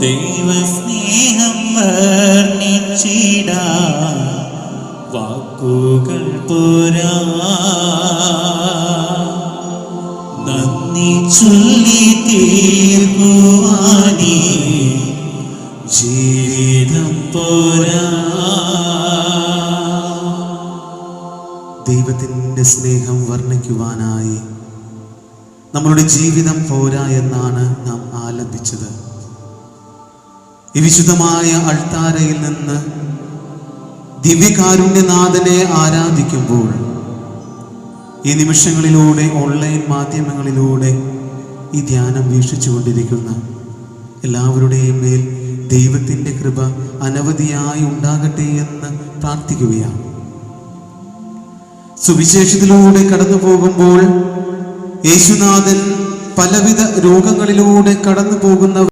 ദൈവസ്നേഹം വർണിച്ചിടാ. വാക്കുകൾ പോരാ. നന്ദി ചൊല്ലി തീർക്കുവാനേ. ജീവിതം പോരാ. ദൈവത്തിന്റെ സ്നേഹം വർണിക്കുവാനായി നമ്മളുടെ ജീവിതം പോരാ എന്നാണ് നാം ആലപിച്ചത്. ഈ വിശുദ്ധമായ അൾത്താരയിൽ നിന്ന് ദിവ്യകാരുണ്യനാഥനെ ആരാധിക്കുമ്പോൾ ഈ നിമിഷങ്ങളിലൂടെ ഓൺലൈൻ മാധ്യമങ്ങളിലൂടെ ഈ ധ്യാനം വീക്ഷിച്ചുകൊണ്ടിരിക്കുന്ന എല്ലാവരുടെയും മേൽ ദൈവത്തിന്റെ കൃപ അനവധിയായി ഉണ്ടാകട്ടെ എന്ന് പ്രാർത്ഥിക്കുകയാണ്. സുവിശേഷത്തിലൂടെ കടന്നു പോകുമ്പോൾ യേശുനാഥൻ പലവിധ രോഗങ്ങളിലൂടെ കടന്നു പോകുന്ന